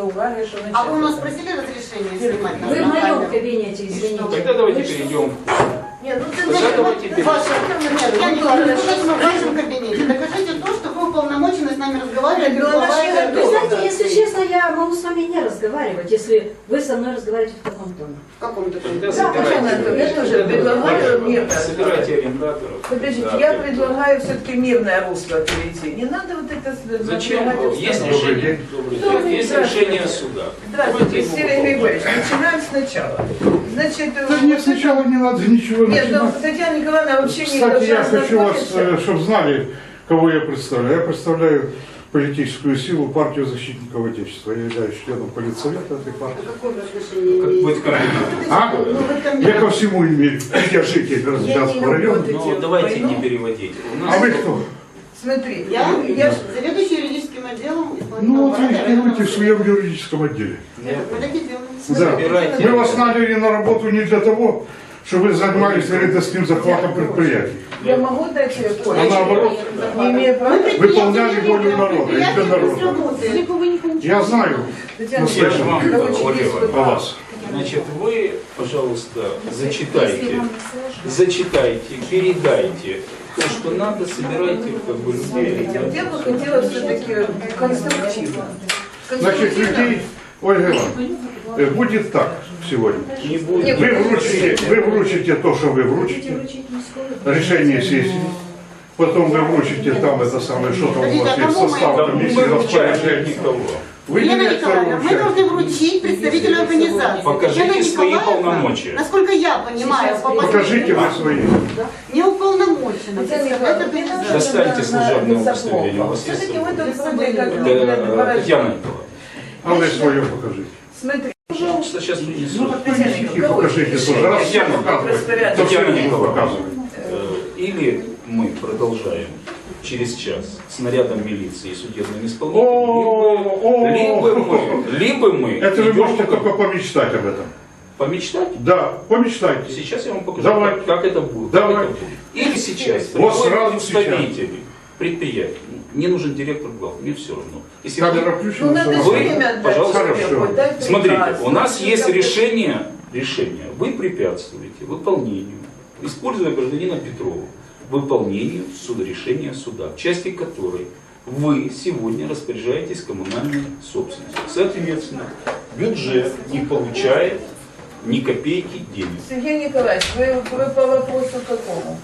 уваги, що А вы у нас просили разрешения снимать Вы в на моем кабинете, извините. Тогда давайте перейдем. Ні, ну Тогда значить, давайте перейдем. Ваша, Ні, я не говорю, в вашем кабинете. Докажите то, что вы уполномочены с нами разговаривать. Она глава же этой Вы знаете, если честно, я могу с вами не разговаривать, если вы со мной разговариваете в таком тоне. В каком-то Тогда Да, собирайте. Я тоже предлагаю мирно. Собирайте арендаторов. Подождите, Да, я предлагаю все-таки мирное русло перейти. Не надо вот это Зачем? Есть решение, есть решение суда. Здравствуйте, Сергей. Григорьевич. Начинаем сначала. Значит, Да вот нет, сначала не надо ничего Нет, ну начинать. Татьяна Николаевна вообще не Кстати, я хочу вас, знакомиться. чтобы знали, кого я представляю. Я представляю политическую силу партию защитников Отечества. Я являюсь членом политсовета этой партии. Как? А? Ну, мне- Я ко всему имею. Я житель Раздянского района. Ну, давайте войну. не переводить. А вы кто? Смотри, Я, я заведующий юридическим отделом Ну, вот вы делаете в своем юридическом отделе. суда. Мы так и делаем. Да. Мы вас наняли на работу не для того, чтобы вы занимались рейдерским захватом предприятий. я могу дать ей А наоборот, Не имею права. Выполняли волю народа, и для народа. Я знаю Ну, вот о вас. Значит, вы, пожалуйста, зачитайте, зачитайте, передайте то, что надо, собирайте как бы людей. Я бы хотела все-таки конструктивно. Значит, людей, Ольга Ивановна, э, будет так сегодня. Вы вручите, вы вручите то, что вы вручите, решение сессии. Потом вы вручите там это самое, что там у вас есть, состав комиссии никого. Вы не Елена Николаевна, мы должны вручить представителю организации. Покажите Елена свои полномочия. Насколько я понимаю, по Покажите вы свои. не уполномочена. Достаньте служебное удостоверение, Все-таки мы тут Татьяна. Николаевна. А вы свое покажите. Смотри, Пожалуйста, сейчас принесу. Ну, поднесите, покажите тоже. Раз все Татьяна, показывают, то все показывать. Э, Или мы продолжаем через час с нарядом милиции и судебным исполнителем, либо, либо мы, либо мы Это вы можете по- только помечтать об этом. помечтать. Да, помечтайте. Сейчас я вам покажу, Давай. как, как это будет. Давай. как это будет. Или сейчас. Вот сразу представители предприятий. Мне нужен директор глав, мне все равно. Если ну всё же Вы, пожалуйста, хорошо. Смотрите, у нас Ну, есть решение, решение. Вы препятствуете выполнению, используя гражданина Петрова, выполнению суда, решения суда, в части которой вы сегодня распоряжаетесь коммунальной собственностью. Соответственно, бюджет не получает ни копейки денег. Сергей Николаевич, вы, вы по вопросу какому?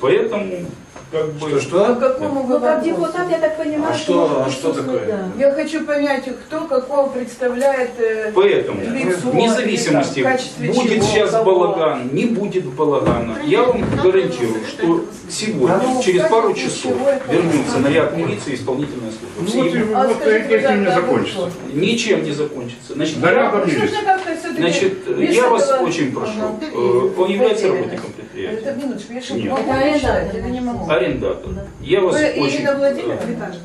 Поэтому, как бы... По какому вы Ну, как депутат, я так понимаю, А что- а что такое? да. Я хочу понять, кто какого представляет э, Поэтому, лицо, вне зависимости, в качестве будет чего, сейчас кого. балаган, не будет балагана, я вам гарантирую, что сегодня, Ну, через пару часов, вернется наряд милиции и исполнительная служба. Ну вот, А вот скажите, этим не а закончится. ничем не закончится. Значит, Да я, Ну, все-таки значит, я вас очень прошу, э, он является работником предприятия, Это минуточку, я что, Нет. могу арендатор. или не могу? арендатор. Я вас Вы очень... Ирина Владимировна? э,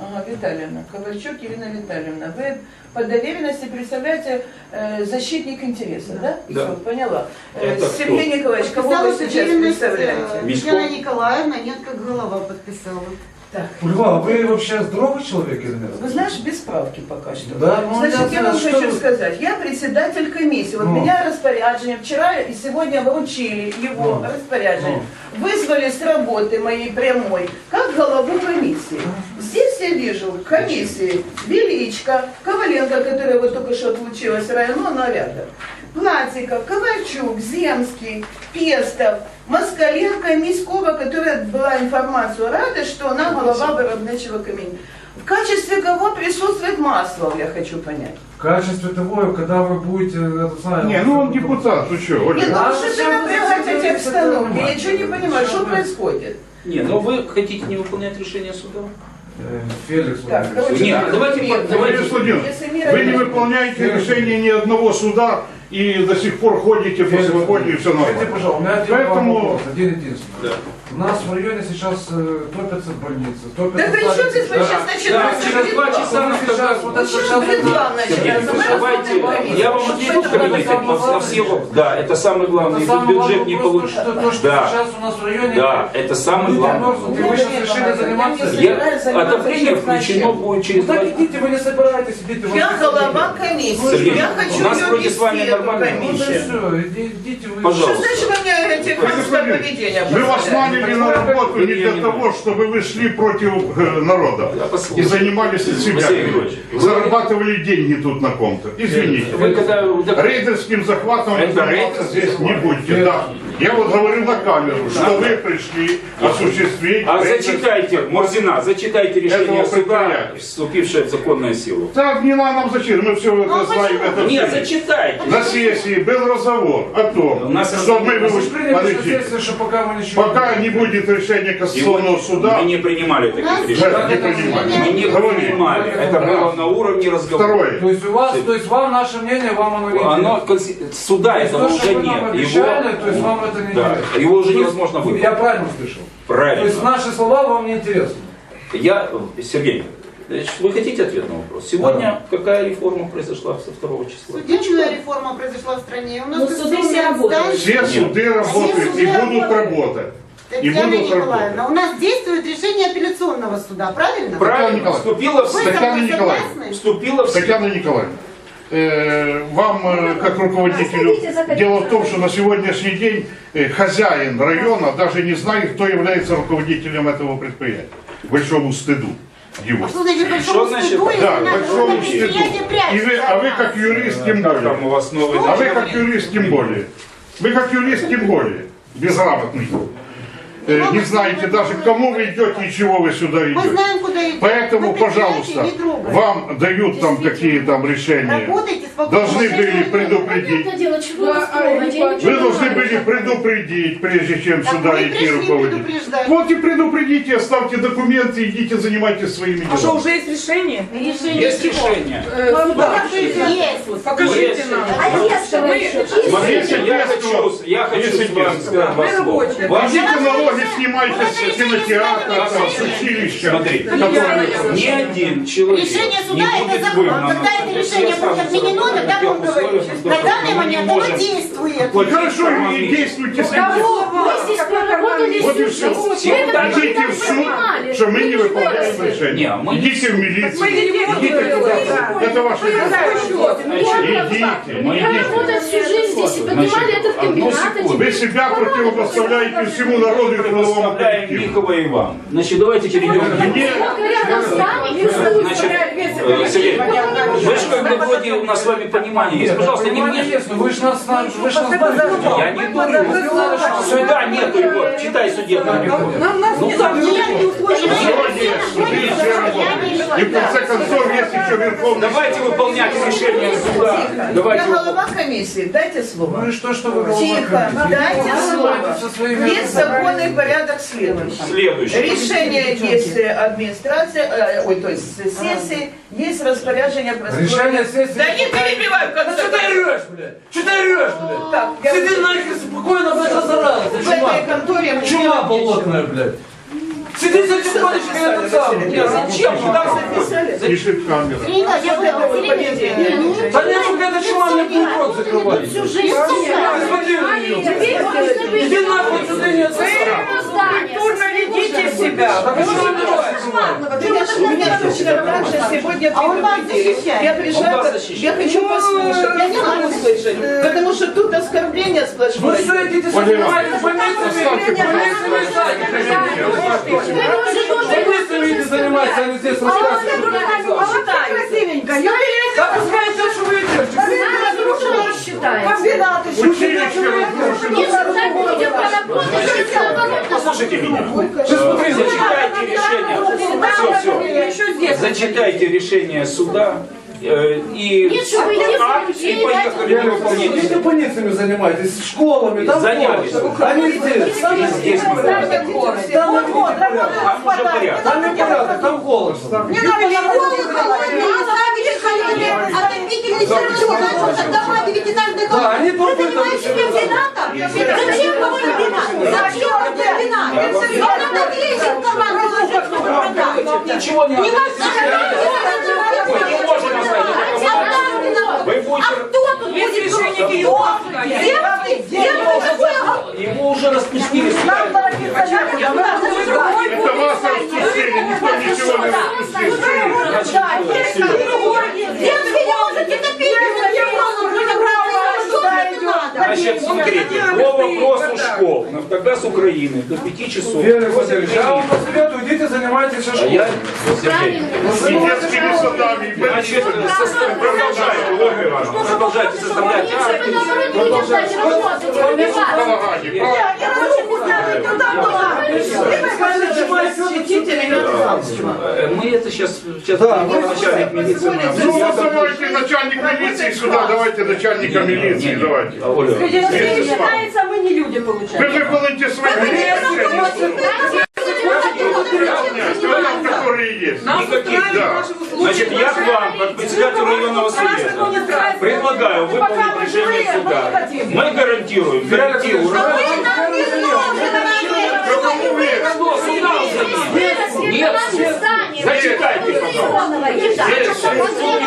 Ага, Витальевна. Ковальчук Ирина Витальевна. Вы по доверенности представляете э, защитник интереса, да? Да. Всё, поняла. Э, Это кто? Сергей Николаевич, кого вы сейчас представляете? э? Татьяна Николаевна, нет, как голова подписала. Так. Ульва, вы вообще здоровый человек или нет? Вы знаешь, без справки пока что. Да, ну, Значит, я знаю, вам что хочу вы- сказать, я председатель комиссии. Вот Ну. меня распоряжение вчера и сегодня вручили его Ну. распоряжение. Вызвали с работы моей прямой, как голову комиссии. Здесь я вижу комиссии Величко, Коваленко, которая вот только что отлучилась районо наряда. Платиков, Ковальчук, Земский, Пестов, Москаленко, Мискова, которая была информацию рада, что она глава виробничего камня. В качестве кого присутствует Маслов, я хочу понять. В качестве того, когда вы будете, это самое... Не, ну он депутат, ну что, Нет, Ольга? ну А что ты напрягать эти обстановки? Я ничего не понимаю, что происходит? Не, но вы хотите не выполнять решение суда? Э, Феликс Так, Владимирович. короче, Нет, давайте по- давайте- Если Владимир, мира Вы не выполняете решение ни одного суда и до сих пор ходите по Феликс свободе и все Скажите, нормально. пожалуйста, у меня один Поэтому- вопрос, один единственный. Да. У нас в районе сейчас э, топятся больницы, топятся Да при чем здесь вы сейчас Да, через два часа нам сейчас, вот это Сейчас начинается. Мы давайте, я вам комиссию. отвечу в кабинете на, все вопросы. Да, это самый главный. Самый бюджет не получится. то, что- то, что Да. сейчас у нас в районе Да, это самый главный. и вы сейчас решили заниматься. Я, отопление включено будет через Ну так идите, вы не собираетесь, идите. вы Я голова комиссии. Сергей, Я хочу у нас ее вроде с вами вести, эту нормально. Ну да комиссию. все, идите вы. Пожалуйста. Что значит вы мне хамское поведение Мы вас наняли на работу не для того, чтобы вы шли против э, народа и занимались себя. Зарабатывали деньги тут на ком-то. Извините. Вы когда... Рейдерским захватом здесь не будете. Да. Я вот говорю на камеру, что вы пришли осуществить... А зачитайте, Мурзина, зачитайте решение суда, вступившее в законную силу. Да, не надо нам зачем, мы все это знаем. Это Нет, зачитайте. На сессии был разговор о У том, нас что мы Вы же выучили... приняли Подождите. пока мы ничего Пока не будет решения Его Конституционного суда, мы не принимали таких решений. не. Мы не принимали. Это было на уровне разговора. Второе. То есть у вас, то есть вам наше мнение, вам оно не Оно суда этого уже нет. обещали, то есть вам это не да, интересно. его уже То невозможно Я выполнить. правильно слышал? То Правильно. есть наши слова вам не интересны? Я, Сергей, значит, вы хотите ответ на вопрос? Сегодня какая реформа произошла со второго числа? Судебная реформа произошла в стране. У нас Ну, суды все работают. все суды работают и суды будут работают. работать. Татьяна Николаевна, у нас действует решение апелляционного суда, правильно? Правильно, вступила в Вы? Вступила в. Татьяна Николаевна, э, вам, э, как руководителю, Заходите, заходите. дело в том, что на сегодняшний день э, хозяин района даже не знает, кто является руководителем этого предприятия. Большому стыду его. А что значит Что большому значит? стыду, Да, большому стыду. И вы, а вы как юрист тем там более. у вас новый А вы как юрист тем более. Вы как юрист тем более. Безграмотный. Э, Не знаете даже, к кому вы идете и чего вы сюда Мы идете. знаем, куда идти. Поэтому, Мы пожалуйста, вам дают там какие там решения. Работайте спокойно. Должны были предупредить. Вы должны были предупредить, прежде чем Так сюда мы идти руководить. Вот и предупредите, оставьте документы, идите занимайтесь своими А что, делами. уже есть решение? Решение Есть чего? решение. Э, суда. Есть. Покажите нам. А если вы еще? Смотрите, я хочу, я хочу если с вами без сказать два Мы слова. рабочие. Вам- Идите налоги снимайте Вот это с кинотеатра, там, не с училища. Смотри, ни один человек Решение суда не это будет закон. выгнан Когда это решение будет отменено, тогда говорить. условиях, На данный мы момент оно действует. платить Хорошо, и действуйте с Мы здесь проработали Вот и всю все. Мы это Идите в суд, что мы не Мы выполняем решение. Мы Идите в Мы милицию. Идите. Это ваше Вы дело. что? Идите, Мы работаем всю жизнь здесь и поднимали Значит, этот одну комбинат. и секунду. Вы себя противопоставляете всему народу и Предоставляем. Михова и вам. Значит, давайте перейдем Значит, Сергей, вы же как бы вроде у нас с вами понимание есть. Пожалуйста, не мне. вы же нас, на- вы же нас. Я не дурю. Сюда нету его. Читай судебную реформу. Нам нас не Сегодня суды все работают. И в конце концов есть еще Верховный Давайте выполнять решение суда. Я Давайте голова комиссии, дайте слово. Ну и что, что вы голова Тихо, дайте слово. Есть законный порядок следующий. следующее. Решение есть администрации, э, ой, то есть сессии, есть распоряжение Решение сессии... Да не перебивай в Да конце что ты орешь, блядь? Что ты орешь, блядь? Так, я Сиди нахер спокойно, блядь, разоралась. в этой конторе мне Чума болотная, блядь. Сиди за тихонечко этот самый. нечего. Зачем так записали? Пишет камера. Ренат, я Вот это вот поняла. поведение. Да нет, блядь, чума мне будет рот закрывать. Всю жизнь Иди нахуй сюда, нет, Культурно ведите себя. А что вы рот закрываете? Меня, точно так же сегодня А он вас предупредили. защищает. Я пришла, я хочу послушать. Я не могу слышать, потому что тут оскорбление Ну сплошное. все, идите занимайтесь больницами. Больницами сами. Больницами идите занимайтесь, а не здесь рассказывать. красивенько. Да пускай идет, что вы идете. считается. Училище разрушено. Нет, так людям поработать, и Послушайте меня. Зачитайте решение. Все, Еще все. здесь. Зачитайте решение суда и Нет, чтобы акт, и суде, поехали на выполнение. больницами занимайтесь, школами, там Занялись. А не здесь. Здесь мы Там не порядок. Там уже порядок. Там не порядок, там холодно. Отопительные Дома девятиэтажных Да, они Вы занимаетесь это комбинатом? Зачем вам комбинат? Зачем вам комбинат? Вам надо деньги в карман положить, чтобы продать. Ничего не Не надо. надо. Не можем Вы А будете... кто тут будет? священники Кто? Иосифа. Девки? Девки? Его уже распустили сюда. Это вас распустили, никто ничего не распустил. Девки не можете топить, вы телефоном людям рассказывать, что это надо. Значит, смотрите, по вопросу школ, с Украины до 5 часов. Я вам посоветую, идите занимайтесь А шашкой. я, Сергей, И детскими садами, и состав- продолжайте, Ольга Ивановна, продолжайте составлять акты. Балагане, Э, Мы это сейчас, сейчас Да, начальник милиции. Ну, вызывайте начальник милиции сюда, давайте начальника милиции, давайте. А, вами. Считается, мы не люди Вы получаем. выполните свои решения, которые есть. никаких, Да. наши услуги. Значит, я к вам, как председатель районного совета, предлагаю выполнить решение суда. Мы гарантируем, гарантируем. Какому веку? Что, суда уже нет? Нет, зачитайте, пожалуйста.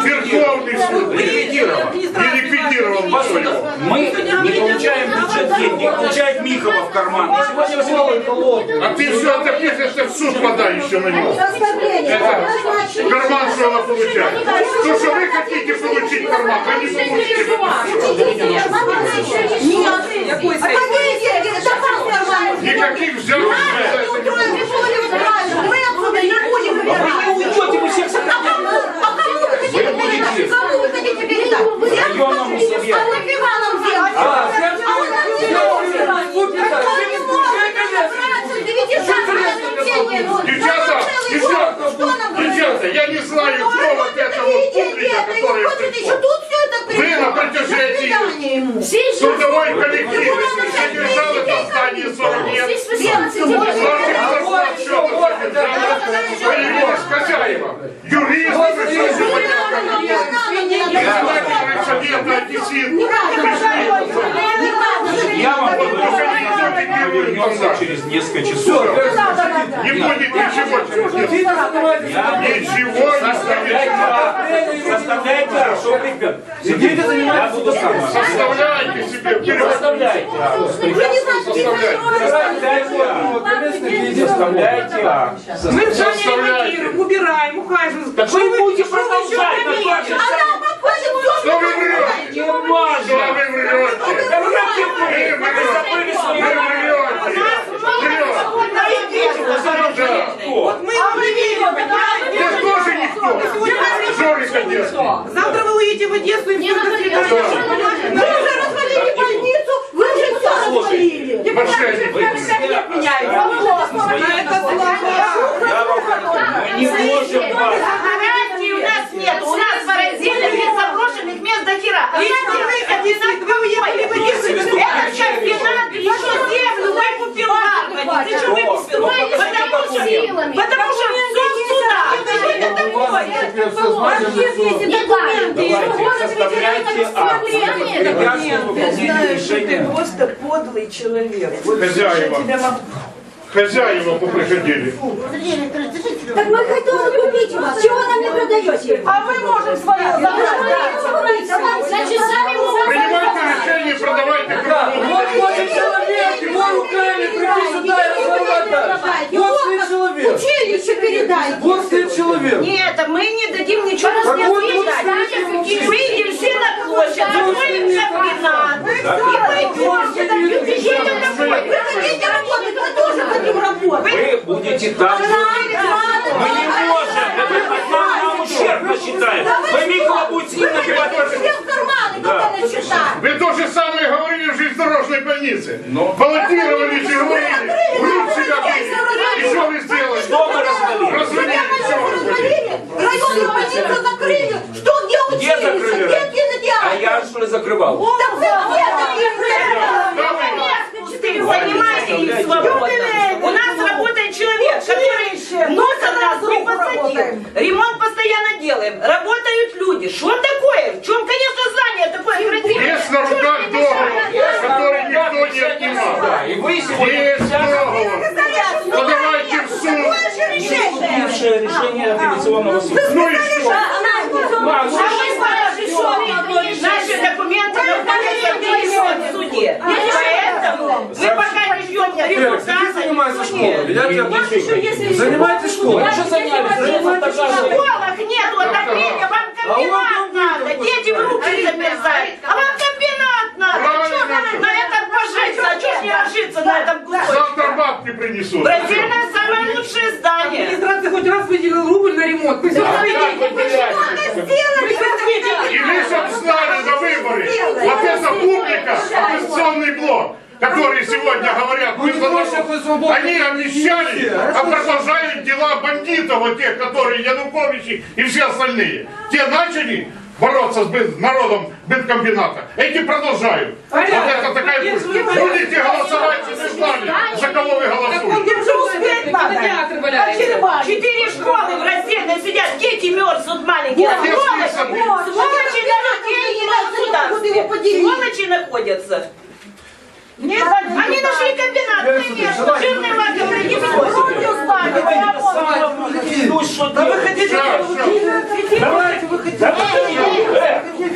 Верховный суд. Ликвидирован. не ликвидировал ничего. Мы не получаем бюджет денег, не получает Михова в карман. Сегодня Василий А ты все это пишешь, что в суд подай еще на него. Это карман что она получает. То, что вы хотите получить карман, вы не получите. Какой сайт? Никаких взяток не Вы не уйдете, вы всех сохраняете. Районному совету. А, Сербский спутника, Девчата, девчата, девчата, я не знаю, кто вот это вот публика, которая пришла. Вы на протяжении трудовой коллектив содержал это здание 40 лет. Ваших зарплат что-то содержало. Появилась хозяева. Юрист пришел сегодня Председатель совета одессит. Я вам вернемся через несколько часов. Не будет ничего Ничего не Составляйте. Составляйте. Что, ребят? Идите Я занимайтесь буду сам. Составляйте себе. Составляйте. Составляйте. Составляйте. Мы реагируем, убираем, ухаживаем. Так вы будете продолжать, еще как Что вы врете? Не важно. вы врете? Да врете вы. Вы забыли свои Вы врете. Вы заражаете. Кто? Мы уберем, Ты тоже никто. Жорик Одесский. Завтра вы уедете в Одессу и все до свидания. Мошенник. Вы себя Меняется. свои- Это слова. Я вам говорю, мы не можем вас. Гарантий у нас нет. У нас поразительных и заброшенных мест до хера. Лично вы, одессит, вы уехали в Одессу. Это комбинат еще землю выкупил в Арбане. Ты что выкупил? Потому что, потому что все сюда. Это У вас теперь все знаете, Давайте, составляйте акт. Препятствие выполнению решения. Подлый человек. Вот Хозяева. я тебя могу Хозяева поприходили. Так мы хотели купить у вас. Чего нам не продаете? А мы можем свое Значит, сами Принимайте решение, продавайте Да, кругом. вот вот человек, его руками прийти сюда и разорвать. Вот человек. Училище передайте. Вот человек. Нет, мы не дадим ничего Так вот, вот распределять. стоит ему Выйдем все на площадь, закроем комбинат. И пойдем. Едем домой. Вы хотите работать, мы тоже хотим работать. Вы будете там. Мы не можем. Это нам, нам ущербно считаем. Вы Михова будет с ним набивать. Вы то же самое говорили в железнодорожной больнице. Баллотировались и говорили, врут себя били. И что вы сделали? Что мы развалили? Развалили все. Районную больницу закрыли. Что, где Где училище? закрыли? Где А кинотеатр? я что ли закрывал? Так вы где закрыли? Да вы- Ты понимаете, их свободно. У нас работает человек, который носом нас не посадил. Ремонт постоянно делаем. Работают люди. Что такое? В чем, конечно, Конституционного суда. Ну и что? А вы скажете, что наши документы находятся в суде. Поэтому вы пока не ждете Вера, иди занимайся школой. Я тебя прошу. Занимайтесь школой. Же занялись, В занимайтесь школой. школах нету отопления, вам комбинат надо. Дети в руки замерзают. А вам комбинат надо. Что на этом пожиться? А что ж не ложиться на этом кусочке? Завтра бабки принесут. Бразильное самое лучшее здание. Администрация хоть раз выделила рубль на ремонт. А как вы теряете? И вы чтоб знали на выборы, вот эта публика, оппозиционный блок, которые сегодня говорят, мы за они обещали, а продолжают дела бандитов, вот тех, которые Януковичи и все остальные. Те начали бороться с народом бенкомбината. Эти продолжают. Вот это такая... Будете голосовать, чтобы знали, за кого вы голосуете. Где же успеть надо? Четыре школы в раздельно сидят, дети мерзнут маленькие. Сволочи, сволочи на людей и на государстве. Сволочи находятся. Нет, они нашли комбинат, конечно. Жирный лаковый не Кровью сбавили, Да вы хотите... Все, все. Давайте выходите.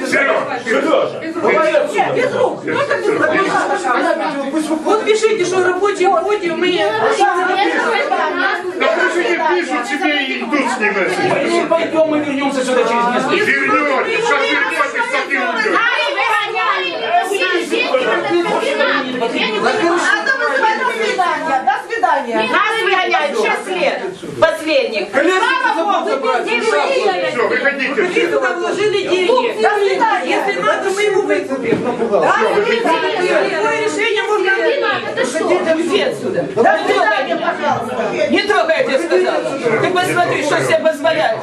Сережа, Без рук. Вот пишите, что да пусть они пишут себе и идут с ним этим. Мы пойдем, мы вернемся сюда через несколько Вернетесь, сейчас вернетесь с таким людям. До свидания. Нас выгоняют 6 лет. Последних. Забрать. шапку. Все, выходите Какие все. туда вложили деньги? До свидания. Если надо, мы его выкупим. Какое решение можно Уйди отсюда. До свидания, пожалуйста. Не трогай, я тебе сказала. Ты посмотри, что себе позволяют.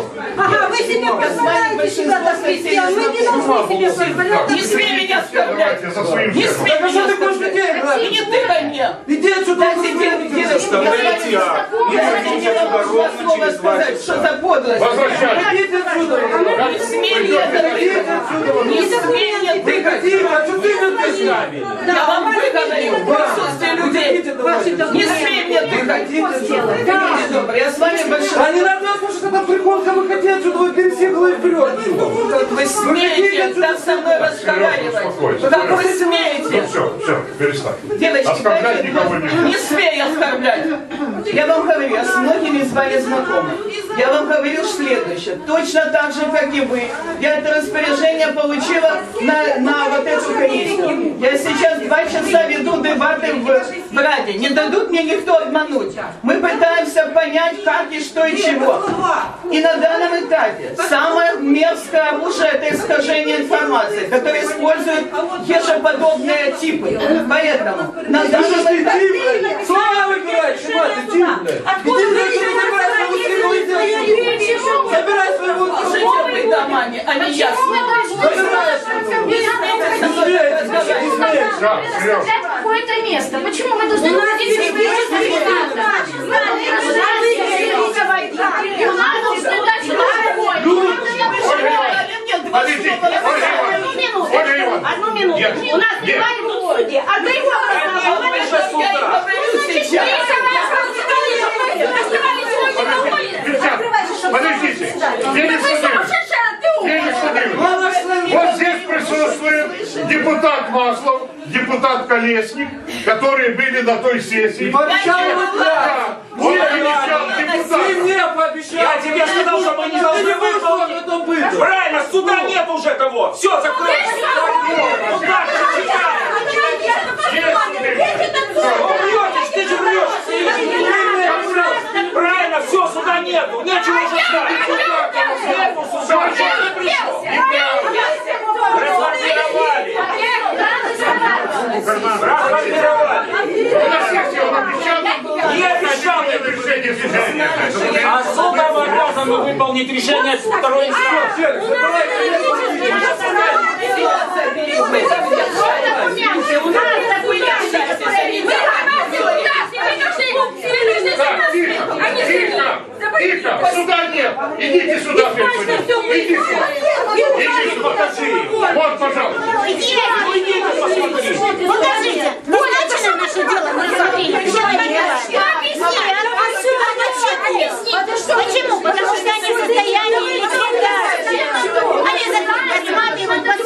Вы себе позволяете себя так вести, а мы не должны себе позволять. Не смей меня оскорблять. Не смей а что меня оскорблять. И не тыкай меня. Иди отсюда. Я Оставляйте акт. Не хотите ровно слово сказать, что за подлость. Возвращайтесь. Идите отсюда. Не смей меня отсюда. Не смей меня тыкать. А что ты мне Я вам выговорю в присутствии людей. Не смей меня тыкать. Добрые, я с вами большой. А не надо слушать это приходка, выходи отсюда, вы пересекла вперед. Как вы смеете так со мной разговаривать? Как вы Ну смеете? все, все, перестань. Девочки, Оскорблять никого не не смей оскорблять. Я вам говорю, я с многими с вами знакома. Я вам говорю следующее. Точно так же, как и вы. Я это распоряжение получила на, на вот эту комиссию. Я сейчас два часа веду дебаты в Раде. Не дадут мне никто обмануть. Мы пытаемся понять, как и что и чего. И на данном этапе самое мерзкое оружие это искажение информации, которое используют ежеподобные типы. Поэтому на данном этапе... Слова выбирай, чувак, иди, блядь. Иди, блядь, ты забирай свою силу, иди. Забирай своего Служите вы домами, а не я. Забирай Не разговаривать. Да, Сереж. какое-то место. Почему мы должны уходить в Подождите, Ольга Ивановна. Ольга Ивановна. Одну минуту. Нет, У нас нет. дела идут в суде. А ты его. Девчата, подождите. Денис Владимирович. Вот здесь присутствует депутат Маслов, депутат Колесник, которые были на той сессии. Быть Да, Ты мне пообещал. Я тебе сказал, что мы не должны Ты не выполнить. Правильно, суда нет уже того. Все, закройся. Ну как же читать? Врешь, ты же врешь. Правильно, суда нету. Нечего уже ждать. Нету суда. Что ты пришел? Расформировали. Расформировали. Не обещал. Это решение. А суд обязан выполнить решение второй инстанции. Тихо, сюда нет. Идите сюда, Фельдшер. Иди сюда. Иди сюда. Покажи. Вот, пожалуйста. Покажите. Вот это наше дело мы смотрели. Почему? Потому что они в состоянии ликвидации. Они рассматривают под